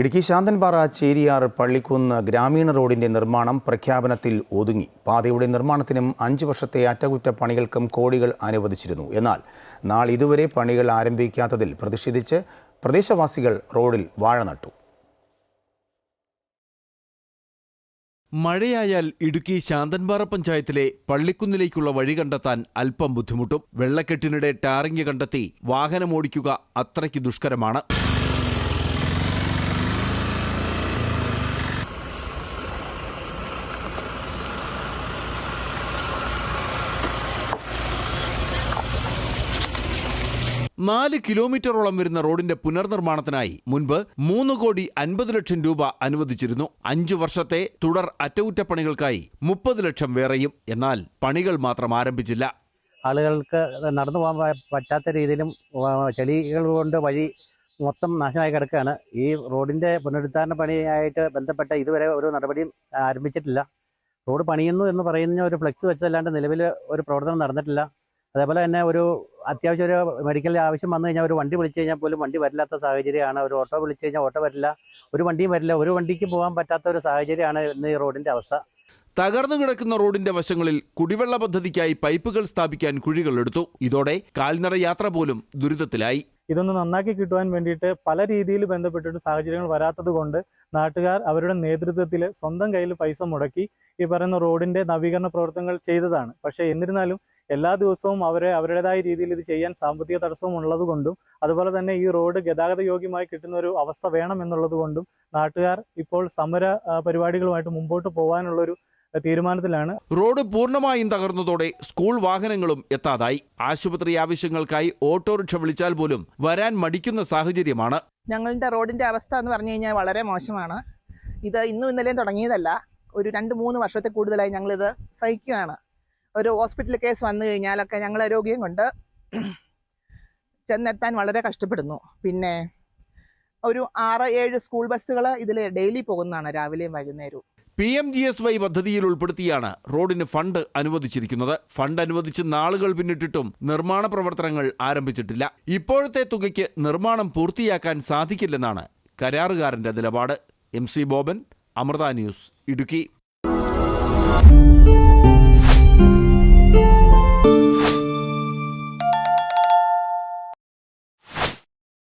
ഇടുക്കി ശാന്തൻപാറ ചേരിയാർ പള്ളിക്കുന്ന് ഗ്രാമീണ റോഡിന്റെ നിർമ്മാണം പ്രഖ്യാപനത്തിൽ ഒതുങ്ങി. പാതയുടെ നിർമ്മാണത്തിനും അഞ്ച് വർഷത്തെ അറ്റകുറ്റപ്പണികൾക്കും കോടികൾ അനുവദിച്ചിരുന്നു. എന്നാൽ നാളിതുവരെ പണികൾ ആരംഭിക്കാത്തതിൽ പ്രതിഷേധിച്ച് പ്രദേശവാസികൾ റോഡിൽ വാഴ നട്ടു. മഴയായാൽ ഇടുക്കി ശാന്തൻപാറ പഞ്ചായത്തിലെ പള്ളിക്കുന്നിലേക്കുള്ള വഴി കണ്ടെത്താൻ അല്പം ബുദ്ധിമുട്ടും. വെള്ളക്കെട്ടിനിടെ ടാറിങ് കണ്ടെത്തി വാഹനമോടിക്കുക അത്രയ്ക്ക് ദുഷ്കരമാണ്. നാല് കിലോമീറ്ററോളം വരുന്ന റോഡിന്റെ പുനർനിർമ്മാണത്തിനായി മുൻപ് മൂന്ന് കോടി അൻപത് ലക്ഷം രൂപ അനുവദിച്ചിരുന്നു. അഞ്ചു വർഷത്തെ തുടർ അറ്റകുറ്റപ്പണികൾക്കായി മുപ്പത് ലക്ഷം വേറെയും. എന്നാൽ പണികൾ മാത്രം ആരംഭിച്ചില്ല. ആളുകൾക്ക് നടന്നു പോകാൻ പറ്റാത്ത രീതിയിലും ചെളികൾ കൊണ്ട് വഴി മൊത്തം നാശമായി കിടക്കുകയാണ്. ഈ റോഡിന്റെ പുനരുദ്ധാരണ പണിയായിട്ട് ബന്ധപ്പെട്ട ഇതുവരെ ഒരു നടപടിയും ആരംഭിച്ചിട്ടില്ല. റോഡ് പണിയുന്നു എന്ന് പറയുന്ന ഒരു ഫ്ലെക്സ് വെച്ചതല്ലാണ്ട് നിലവിൽ ഒരു പ്രവർത്തനം നടന്നിട്ടില്ല. അതേപോലെ തന്നെ ഒരു അത്യാവശ്യം ഒരു മെഡിക്കൽ ആവശ്യം വന്നു കഴിഞ്ഞാൽ ഒരു വണ്ടി വിളിച്ചു കഴിഞ്ഞാൽ പോലും വണ്ടി വരില്ലാത്ത സാഹചര്യമാണ്. ഒരു ഓട്ടോ വിളിച്ചു കഴിഞ്ഞാൽ ഓട്ടോ വരില്ല. ഒരു വണ്ടിയും വരില്ല. ഒരു വണ്ടിക്ക് പോകാൻ പറ്റാത്ത ഒരു സാഹചര്യമാണ് ഇന്ന് ഈ റോഡിന്റെ അവസ്ഥ. തകർന്നു കിടക്കുന്ന റോഡിന്റെ വശങ്ങളിൽ കുടിവെള്ള പദ്ധതിക്കായി പൈപ്പുകൾ സ്ഥാപിക്കാൻ കുഴികൾ എടുത്തു. ഇതോടെ കാൽനട യാത്ര പോലും ദുരിതത്തിലായി. ഇതൊന്ന് നന്നാക്കി കിട്ടുവാൻ വേണ്ടിയിട്ട് പല രീതിയിൽ ബന്ധപ്പെട്ടിട്ട് സാഹചര്യങ്ങൾ വരാത്തത് കൊണ്ട് നാട്ടുകാർ അവരുടെ നേതൃത്വത്തിൽ സ്വന്തം കയ്യിൽ പൈസ മുടക്കി ഈ പറയുന്ന റോഡിന്റെ നവീകരണ പ്രവർത്തനങ്ങൾ ചെയ്തതാണ്. പക്ഷേ എന്നിരുന്നാലും എല്ലാ ദിവസവും അവരെ അവരുടേതായ രീതിയിൽ ഇത് ചെയ്യാൻ സാമ്പത്തിക തടസ്സവും ഉള്ളത് കൊണ്ടും അതുപോലെ തന്നെ ഈ റോഡ് ഗതാഗത യോഗ്യമായി കിട്ടുന്ന ഒരു അവസ്ഥ വേണം എന്നുള്ളത് കൊണ്ടും നാട്ടുകാർ ഇപ്പോൾ സമര പരിപാടികളുമായിട്ട് മുമ്പോട്ട് പോകാനുള്ളൊരു തീരുമാനത്തിലാണ്. റോഡ് പൂർണമായും തകർന്നതോടെ സ്കൂൾ വാഹനങ്ങളും എത്താതായി. ആശുപത്രി ആവശ്യങ്ങൾക്കായി ഓട്ടോറിക്ഷ വിളിച്ചാൽ പോലും വരാൻ മടിക്കുന്ന സാഹചര്യമാണ്. ഞങ്ങളുടെ റോഡിന്റെ അവസ്ഥ എന്ന് പറഞ്ഞു കഴിഞ്ഞാൽ വളരെ മോശമാണ്. ഇത് ഇന്നും ഇന്നലെയും തുടങ്ങിയതല്ല. ഒരു രണ്ട് മൂന്ന് വർഷത്തെ കൂടുതലായി ഞങ്ങളിത് സഹിക്കുകയാണ്. ഒരു ഹോസ്പിറ്റൽ കേസ് വന്നു കഴിഞ്ഞാലൊക്കെ ഞങ്ങൾ രോഗിയും കൊണ്ട് ചെന്നെത്താൻ വളരെ കഷ്ടപ്പെടുന്നു. പിന്നെ ഒരു ആറ് ഏഴ് സ്കൂൾ ബസ്സുകൾ ഇതിൽ ഡെയിലി പോകുന്നതാണ് രാവിലെയും വൈകുന്നേരവും. P M G S Y പദ്ധതിയിൽ ഉൾപ്പെടുത്തിയാണ് റോഡിന് ഫണ്ട് അനുവദിച്ചിരിക്കുന്നത്. ഫണ്ട് അനുവദിച്ച് നാളുകൾ പിന്നിട്ടിട്ടും നിർമ്മാണ പ്രവർത്തനങ്ങൾ ആരംഭിച്ചിട്ടില്ല. ഇപ്പോഴത്തെ തുകയ്ക്ക് നിർമ്മാണം പൂർത്തിയാക്കാൻ സാധിക്കില്ലെന്നാണ് കരാറുകാരന്റെ നിലപാട്. M C Boban Amrita news Idukki.